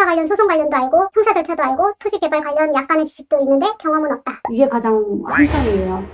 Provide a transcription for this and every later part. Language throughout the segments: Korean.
형사 관련 소송 관련도 알고 형사 절차도 알고 토지 개발 관련 약간의 지식도 있는데 경험은 없다. 이게 가장 한상이에요.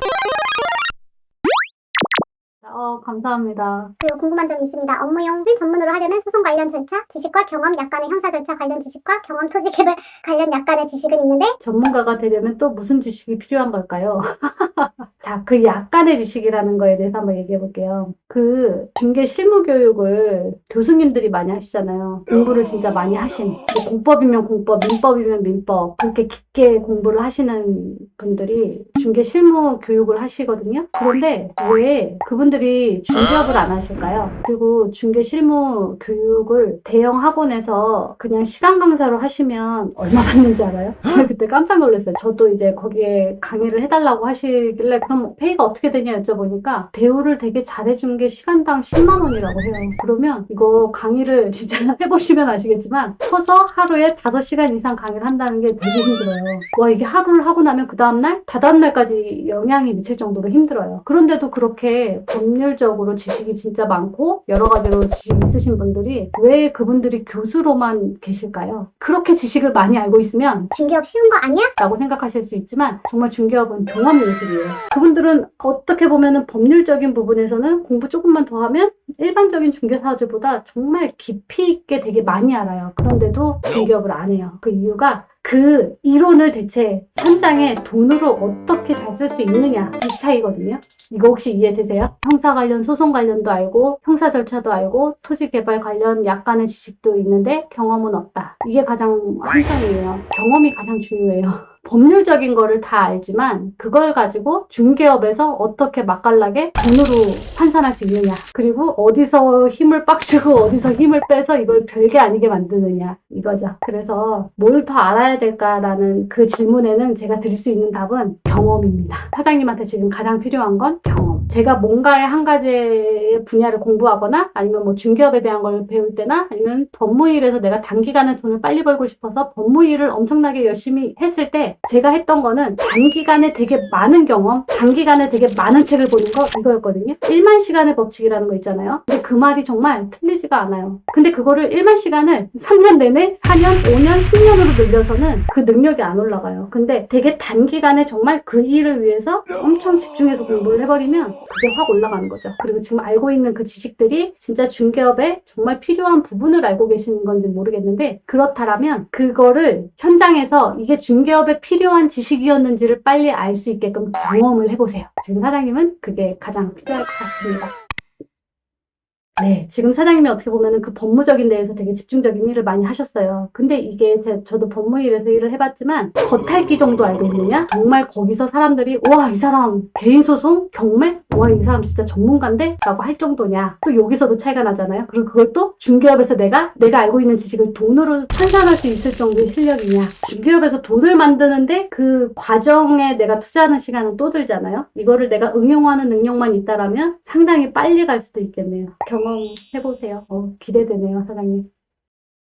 어, 감사합니다. 그리고 궁금한 점이 있습니다. 업무용을 전문으로 하려면 소송 관련 절차, 지식과 경험, 약간의 형사 절차 관련 지식과 경험, 토지 개발 관련 약간의 지식은 있는데 전문가가 되려면 또 무슨 지식이 필요한 걸까요? 자, 그 약간의 지식이라는 거에 대해서 한번 얘기해 볼게요. 그 중개 실무 교육을 교수님들이 많이 하시잖아요. 공부를 진짜 많이 하신. 뭐 공법이면 공법, 민법이면 민법. 그렇게 깊게 공부를 하시는 분들이 중개 실무 교육을 하시거든요. 그런데 왜 그분들이 중개업을 안 하실까요? 그리고 중개 실무 교육을 대형 학원에서 그냥 시간 강사로 하시면 얼마 받는지 알아요? 제가 그때 깜짝 놀랐어요. 저도 이제 거기에 강의를 해달라고 하시길래 그럼 페이가 어떻게 되냐 여쭤보니까 대우를 되게 잘해준 게 시간당 10만 원이라고 해요. 그러면 이거 강의를 진짜 해보시면 아시겠지만 서서 하루에 5시간 이상 강의를 한다는 게 되게 힘들어요. 와 이게 하루를 하고 나면 그 다음날 다다음날까지 영향이 미칠 정도로 힘들어요. 그런데도 그렇게 법률적으로 지식이 진짜 많고 여러 가지로 지식 있으신 분들이 왜 그분들이 교수로만 계실까요? 그렇게 지식을 많이 알고 있으면 중개업 쉬운 거 아니야? 라고 생각하실 수 있지만 정말 중개업은 종합 예술이에요. 그분들은 어떻게 보면은 법률적인 부분에서는 공부 조금만 더 하면 일반적인 중개사들보다 정말 깊이 있게 되게 많이 알아요. 그런데도 중개업을 안 해요. 그 이유가 그 이론을 대체 현장에 돈으로 어떻게 잘 쓸 수 있느냐 이 차이거든요. 이거 혹시 이해되세요? 형사 관련 소송 관련도 알고 형사 절차도 알고 토지 개발 관련 약간의 지식도 있는데 경험은 없다. 이게 가장 한상이에요. 경험이 가장 중요해요. 법률적인 거를 다 알지만 그걸 가지고 중개업에서 어떻게 맛깔나게 돈으로 환산할 수 있느냐. 그리고 어디서 힘을 빡 주고 어디서 힘을 빼서 이걸 별게 아니게 만드느냐. 이거죠. 그래서 뭘 더 알아야 될까라는 그 질문에는 제가 드릴 수 있는 답은 경험입니다. 사장님한테 지금 가장 필요한 건 경험 제가 뭔가의 한 가지 분야를 공부하거나 아니면 뭐 중개업에 대한 걸 배울 때나 아니면 법무일에서 내가 단기간에 돈을 빨리 벌고 싶어서 법무일을 엄청나게 열심히 했을 때 제가 했던 거는 단기간에 되게 많은 경험, 단기간에 되게 많은 책을 보는 거 이거였거든요. 1만 시간의 법칙이라는 거 있잖아요. 근데 그 말이 정말 틀리지가 않아요. 근데 그거를 1만 시간을 3년 내내 4년, 5년, 10년으로 늘려서는 그 능력이 안 올라가요. 근데 되게 단기간에 정말 그 일을 위해서 엄청 집중해서 공부를 해버리면 그게 확 올라가는 거죠. 그리고 지금 알고 있는 그 지식들이 진짜 중개업에 정말 필요한 부분을 알고 계시는 건지 모르겠는데 그렇다라면 그거를 현장에서 이게 중개업에 필요한 지식이었는지를 빨리 알 수 있게끔 경험을 해보세요. 지금 사장님은 그게 가장 필요할 것 같습니다. 네, 지금 사장님이 어떻게 보면은 그 법무적인 데에서 되게 집중적인 일을 많이 하셨어요. 근데 이게 제, 저도 법무 일에서 일을 해봤지만 겉핥기 정도 알고 있느냐? 정말 거기서 사람들이 와, 이 사람 개인 소송? 경매? 와, 이 사람 진짜 전문가인데? 라고 할 정도냐? 또 여기서도 차이가 나잖아요. 그리고 그걸 또 중개업에서 내가 내가 알고 있는 지식을 돈으로 환산할 수 있을 정도의 실력이냐? 중개업에서 돈을 만드는데 그 과정에 내가 투자하는 시간은 또 들잖아요. 이거를 내가 응용하는 능력만 있다라면 상당히 빨리 갈 수도 있겠네요. 경험해보세요. 어, 기대되네요, 사장님.